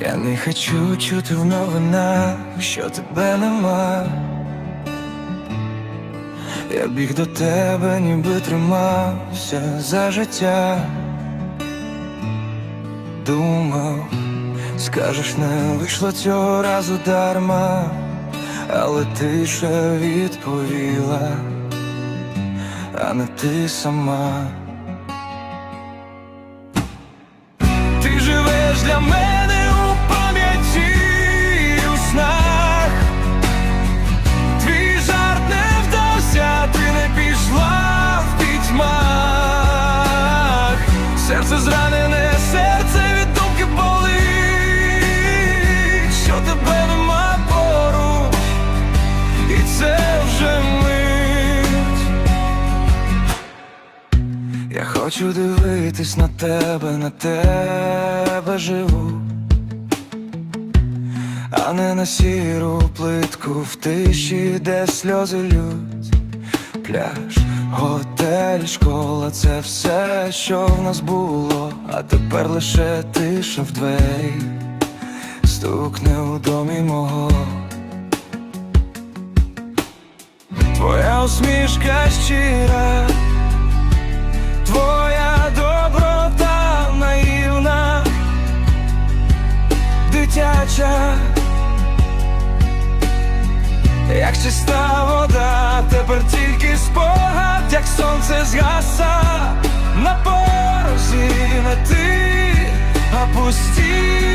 Я не хочу чути в новинах, що тебе нема. Я біг до тебе, ніби тримався за життя. Думав, скажеш, не вийшло цього разу дарма, але ти ще відповіла, а не ти сама. Ти живеш для мене Я хочу дивитись на тебе, на тебе живу, а не на сіру плитку в тиші, де сльози лють. Пляж, готель, школа це все, що в нас було, а тепер лише тиша в двері, стукне у домі мого. Твоя усмішка щира. Дитяча, як чиста вода, тепер тільки спогад, як сонце згаса на порозі не ти, а пусті